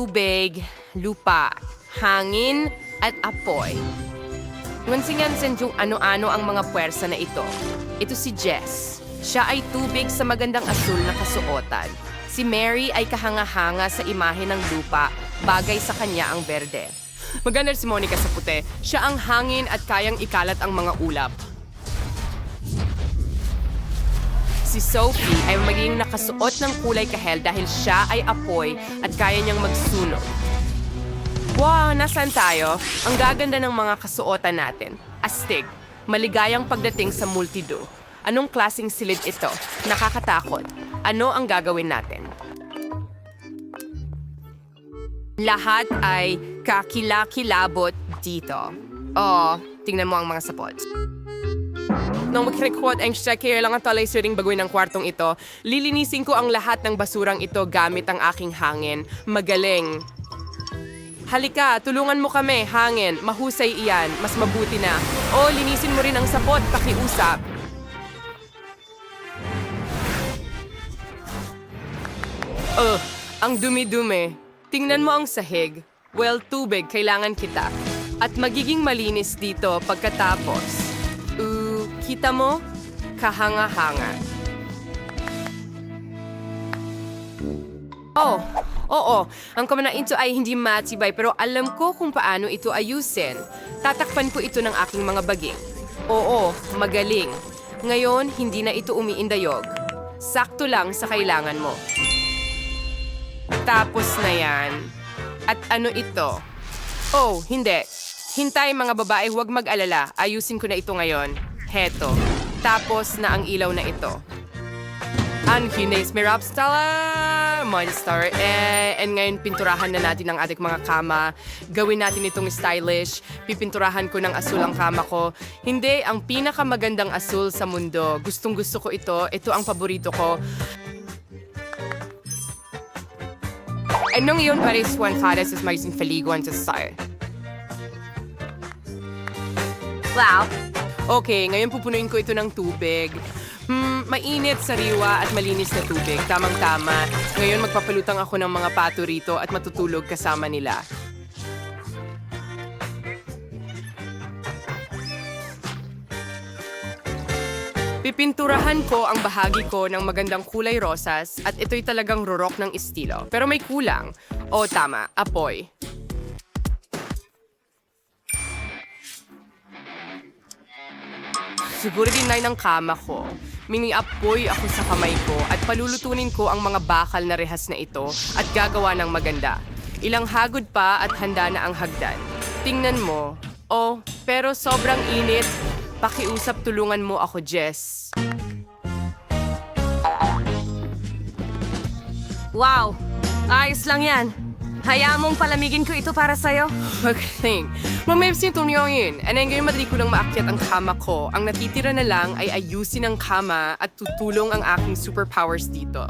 tubig, lupa, hangin, at apoy. Ngunsingan yung ano-ano ang mga puwersa na ito. Ito si Jess. Siya ay tubig sa magandang asul na kasuotan. Si Mary ay kahanga-hanga sa imahe ng lupa, bagay sa kanya ang berde. Maganda si Monica sa puti. Siya ang hangin at kayang ikalat ang mga ulap. Si Sophie ay magiging nakasuot ng kulay kahel dahil siya ay apoy at kaya niyang magsunog. Wow, nasaan tayo? Ang gaganda ng mga kasuotan natin. Astig, maligayang pagdating sa multido. Anong klasing silid ito? Nakakatakot. Ano ang gagawin natin? Lahat ay kakilakilabot dito. Oh, tingnan mo ang mga sapot. Nung mag-record ang siya, kailangan talay siring baguhin ang kwartong ito. Lilinisin ko ang lahat ng basurang ito gamit ang aking hangin. Magaling. Halika, tulungan mo kami, hangin. Mahusay iyan. Mas mabuti na. O, linisin mo rin ang sapot, pakiusap. Oh, ang dumi-dumi. Tingnan mo ang sahig. Well, tubig, kailangan kita. At magiging malinis dito pagkatapos. Kita mo? Kahanga-hanga. Oh, oo. Ang kamana ito ay hindi matibay pero alam ko kung paano ito ayusin. Tatakpan ko ito ng aking mga baging. Oo, magaling. Ngayon, hindi na ito umiindayog. Sakto lang sa kailangan mo. Tapos na yan. At ano ito? Oh, hindi. Hintay mga babae, huwag mag-alala. Ayusin ko na ito ngayon. Heto. Tapos na ang ilaw na ito. Anhines Mirapstala Monster. Eh, and ngayon pinturahan na natin ang ating mga kama. Gawin natin itong stylish. Pipinturahan ko ng asul ang kama ko. Hindi, ang pinakamagandang asul sa mundo. Gustong gusto ko ito. Ito ang paborito ko. Anong iyon pares Juan Fares is maging faliguan sa style? Wow. Okay, ngayon pupunuin ko ito ng tubig. Hmm, mainit, sariwa at malinis na tubig. Tamang-tama. Ngayon magpapalutang ako ng mga pato rito at matutulog kasama nila. Pipinturahan ko ang bahagi ko ng magandang kulay rosas at ito'y talagang rurok ng estilo. Pero may kulang. O tama, apoy. Siguro din ng kama ko. Mini-apoy ako sa kamay ko at palulutunin ko ang mga bakal na rehas na ito at gagawa ng maganda. Ilang hagod pa at handa na ang hagdan. Tingnan mo. Oh, pero sobrang init. Pakiusap tulungan mo ako, Jess. Wow. Ayos lang yan. Hayaan mong palamigin ko ito para sa'yo. Magaling. Mamayos yung tunyoyin. And ngayon madali ko lang maakyat ang kama ko. Ang natitira na lang ay ayusin ang kama at tutulong ang aking superpowers dito.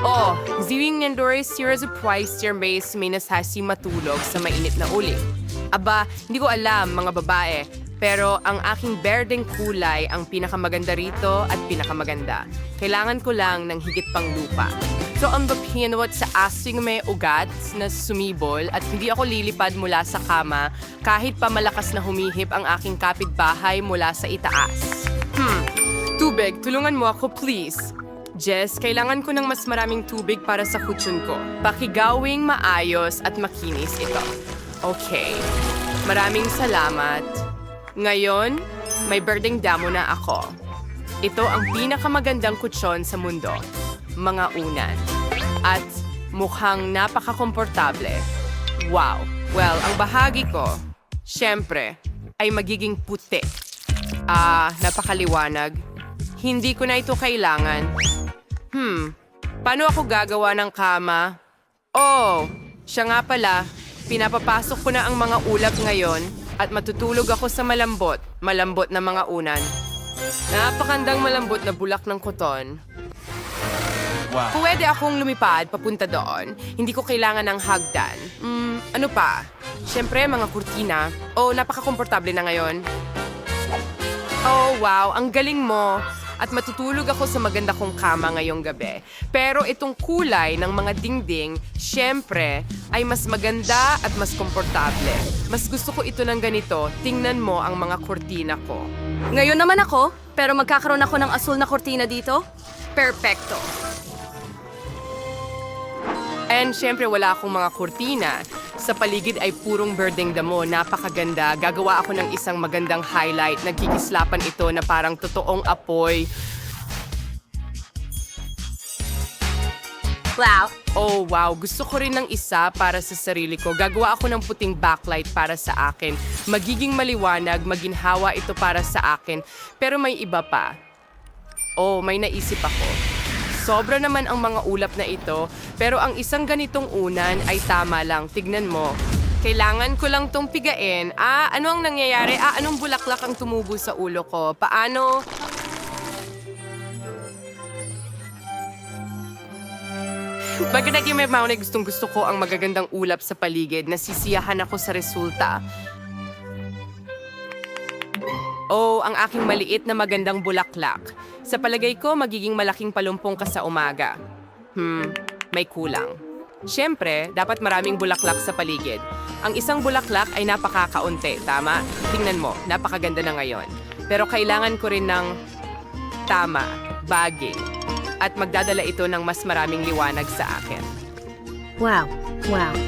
Oh, ziwing nandore sira sa price your base may nasasi matulog sa mainit na uling. Aba, hindi ko alam mga babae, pero ang aking berdeng kulay ang pinakamaganda rito at pinakamaganda. Kailangan ko lang ng higit pang lupa. So ang pinawat sa asing may ugat na sumibol at hindi ako lilipad mula sa kama kahit pa malakas na humihip ang aking kapitbahay mula sa itaas. Hmm, tubig, tulungan mo ako please. Jess, kailangan ko ng mas maraming tubig para sa kutsyon ko. Pakigawing maayos at makinis ito. Okay. Maraming salamat. Ngayon, may birding damo na ako. Ito ang pinakamagandang kutsyon sa mundo. Mga unan. At mukhang napakakomportable. Wow. Well, ang bahagi ko, syempre, ay magiging puti. Ah, napakaliwanag. Hindi ko na ito kailangan. Hmm, paano ako gagawa ng kama? Oh, siya nga pala. Pinapapasok ko na ang mga ulap ngayon at matutulog ako sa malambot, malambot na mga unan. Napakandang malambot na bulak ng koton. Wow. Pwede akong lumipad papunta doon. Hindi ko kailangan ng hagdan. Hmm, ano pa? Siyempre, mga kurtina. Oh, napakakomportable na ngayon. Oh, wow. Ang galing mo. At matutulog ako sa maganda kong kama ngayong gabi. Pero itong kulay ng mga dingding, syempre, ay mas maganda at mas komportable. Mas gusto ko ito ng ganito. Tingnan mo ang mga kortina ko. Ngayon naman ako, pero magkakaroon ako ng asul na kortina dito. Perfecto. And syempre wala akong mga kurtina. Sa paligid ay purong birding damo. Napakaganda. Gagawa ako ng isang magandang highlight. Nagkikislapan ito na parang totoong apoy. Wow. Oh wow, gusto ko rin ng isa para sa sarili ko. Gagawa ako ng puting backlight para sa akin. Magiging maliwanag, maginhawa ito para sa akin. Pero may iba pa. Oh, may naisip ako. Sobra naman ang mga ulap na ito, pero ang isang ganitong unan ay tama lang. Tignan mo. Kailangan ko lang tong pigain. Ah, ano ang nangyayari? Ah, anong bulaklak ang tumubo sa ulo ko? Paano? Bakit naging may mauna gustong gusto ko ang magagandang ulap sa paligid, nasisiyahan ako sa resulta. Oh, ang aking maliit na magandang bulaklak. Sa palagay ko, magiging malaking palumpong ka sa umaga. Hmm, may kulang. Siyempre, dapat maraming bulaklak sa paligid. Ang isang bulaklak ay napakakaunti, tama? Tingnan mo, napakaganda na ngayon. Pero kailangan ko rin ng tama, baging. At magdadala ito ng mas maraming liwanag sa akin. Wow. Wow.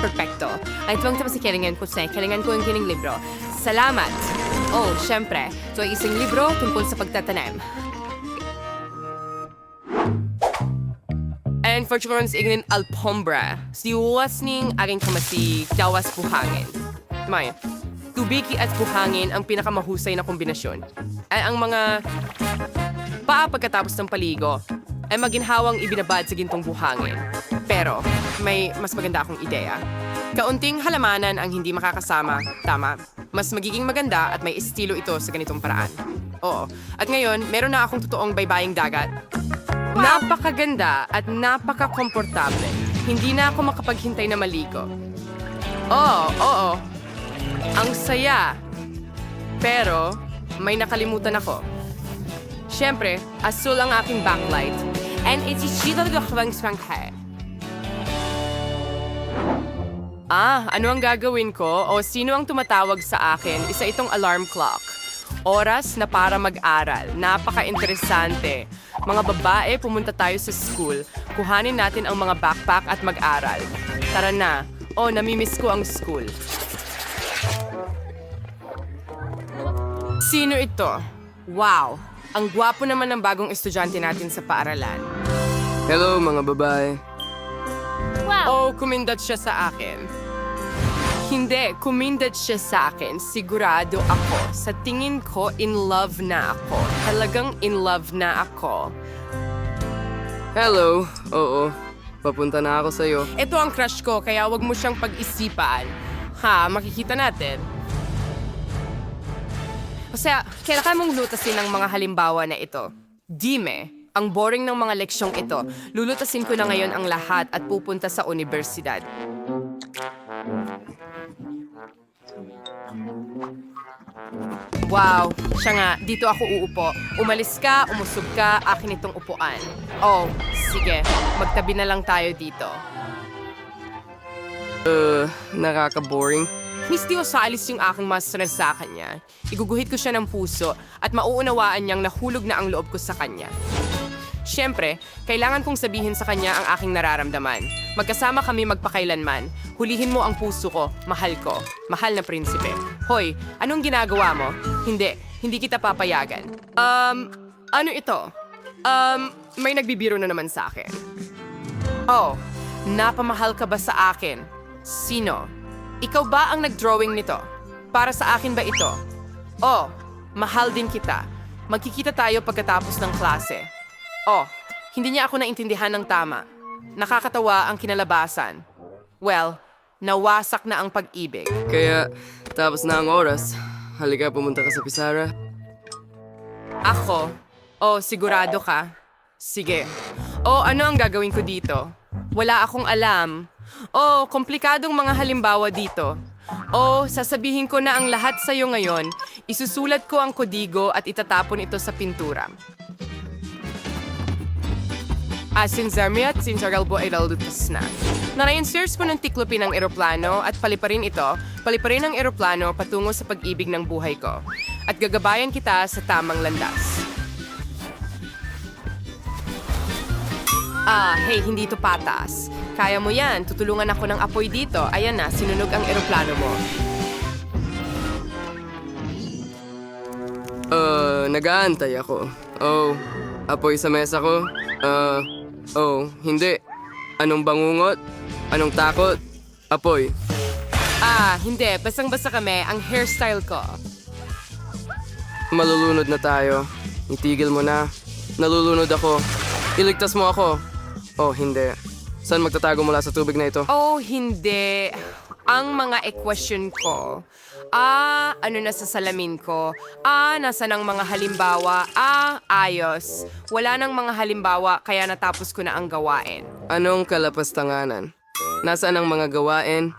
Perfecto. Ay tuwang tapos si kailangan ko sa kailangan ko ang kining libro. Salamat! Oh, syempre. Ito ay isang libro tungkol sa pagtatanim. And for children's ignin alpombra, siwas ning aking kamasi dawas buhangin. May, tubiki at buhangin ang pinakamahusay na kombinasyon. Ay ang mga paa pagkatapos ng paligo ay maginhawang ibinabad sa gintong buhangin. Pero may mas maganda akong ideya. Kaunting halamanan ang hindi makakasama, tama. Mas magiging maganda at may estilo ito sa ganitong paraan. Oo. At ngayon, meron na akong totoong baybaying dagat. Napakaganda at napaka-komportable. Hindi na ako makapaghintay na maligo. Oo, oo. Ang saya. Pero, may nakalimutan ako. Siyempre, asul ang aking backlight. And it's chito de swanghe. Ah, ano ang gagawin ko? O sino ang tumatawag sa akin? Isa itong alarm clock. Oras na para mag-aral. Napaka-interesante. Mga babae, pumunta tayo sa school. Kuhanin natin ang mga backpack at mag-aral. Tara na. Oh, namimiss ko ang school. Sino ito? Wow! Ang gwapo naman ng bagong estudyante natin sa paaralan. Hello mga babae. Oh, kumindat siya sa akin. Hindi, kumindat siya sa akin. Sigurado ako. Sa tingin ko, in love na ako. Talagang in love na ako. Hello. Oo. Papunta na ako sa'yo. Ito ang crush ko, kaya wag mo siyang pag-isipan. Ha, makikita natin. O sea, kailangan mong lutasin ang mga halimbawa na ito. Dime, ang boring ng mga leksyong ito. Lulutasin ko na ngayon ang lahat at pupunta sa universidad. Wow, siya nga, dito ako uupo. Umalis ka, umusog ka, akin itong upuan. Oh, sige, magtabi na lang tayo dito. Uh, nakaka-boring. Miss Dio sa alis yung aking mas stress sa kanya. Iguguhit ko siya ng puso at mauunawaan niyang nahulog na ang loob ko sa kanya. Siyempre, kailangan kong sabihin sa kanya ang aking nararamdaman. Magkasama kami magpakailanman. Hulihin mo ang puso ko, mahal ko, mahal na prinsipe. Hoy, anong ginagawa mo? Hindi, hindi kita papayagan. Um, ano ito? Um, may nagbibiro na naman sa akin. Oh, napamahal ka ba sa akin? Sino? Ikaw ba ang nag-drawing nito? Para sa akin ba ito? Oh, mahal din kita. Magkikita tayo pagkatapos ng klase. Oh, hindi niya ako naintindihan ng tama. Nakakatawa ang kinalabasan. Well, nawasak na ang pag-ibig. Kaya, tapos na ang oras. Halika, pumunta ka sa Pisara. Ako? Oh, sigurado ka? Sige. Oh, ano ang gagawin ko dito? Wala akong alam. Oh, komplikadong mga halimbawa dito. O, sasabihin ko na ang lahat sa'yo ngayon, isusulat ko ang kodigo at itatapon ito sa pintura. Asin Zarmiat, sin Sargalbo ay lalutas na. Nara-insert ko ng tiklopin ang eroplano at paliparin ito, paliparin ang eroplano patungo sa pag-ibig ng buhay ko. At gagabayan kita sa tamang landas. Ah, hey, hindi ito patas. Kaya mo yan, tutulungan ako ng apoy dito. Ayan na, sinunog ang eroplano mo. Uh, nag-aantay ako. Oh, apoy sa mesa ko. Uh, oh, hindi. Anong bangungot? Anong takot? Apoy. Ah, hindi. Basang-basa kami. Ang hairstyle ko. Malulunod na tayo. Itigil mo na. Nalulunod ako. Iligtas mo ako. Oh, hindi. Saan magtatago mula sa tubig na ito? Oh, hindi. Ang mga equation ko. Ah, ano na sa salamin ko? Ah, nasa ng mga halimbawa? Ah, ayos. Wala nang mga halimbawa, kaya natapos ko na ang gawain. Anong kalapastanganan? Nasaan ang mga gawain?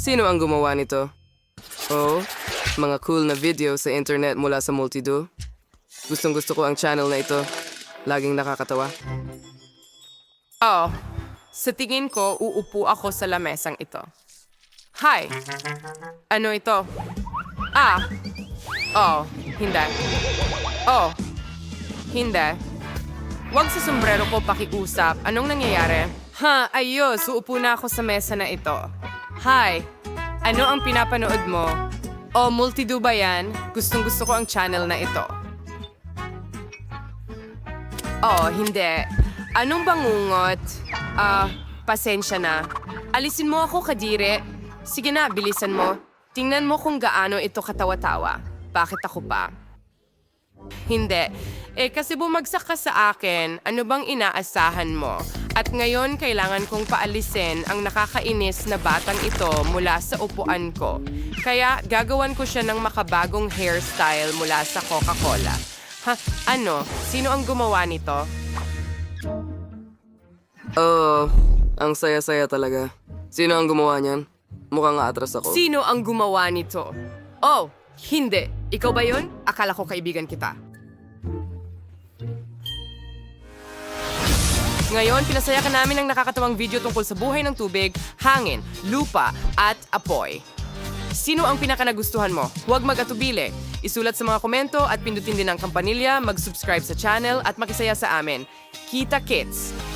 Sino ang gumawa nito? Oh, mga cool na video sa internet mula sa Multido. Gustong gusto ko ang channel na ito. Laging nakakatawa. Oh, sa tingin ko, uupo ako sa lamesang ito. Hi! Ano ito? Ah! Oh, hindi. Oh, hindi. Huwag sa sombrero ko pakiusap. Anong nangyayari? Ha, ayos. Uupo na ako sa mesa na ito. Hi! Ano ang pinapanood mo? Oh, multido ba yan? Gustong gusto ko ang channel na ito. Oh, hindi. Anong bangungot? Ah, pasensya na. Alisin mo ako, Kadire. Sige na, bilisan mo. Tingnan mo kung gaano ito katawa-tawa. Bakit ako pa? Hindi. Eh, kasi bumagsak ka sa akin, ano bang inaasahan mo? At ngayon, kailangan kong paalisin ang nakakainis na batang ito mula sa upuan ko. Kaya gagawan ko siya ng makabagong hairstyle mula sa Coca-Cola. Ha? Ano? Sino ang gumawa nito? Oh, ang saya-saya talaga. Sino ang gumawa niyan? Mukhang atras ako. Sino ang gumawa nito? Oh, hindi. Ikaw ba yun? Akala ko kaibigan kita. Ngayon, pinasaya ka namin ng nakakatawang video tungkol sa buhay ng tubig, hangin, lupa, at apoy. Sino ang pinakanagustuhan mo? Huwag mag-atubili. Isulat sa mga komento at pindutin din ang kampanilya, mag-subscribe sa channel at makisaya sa amin. Kita Kits!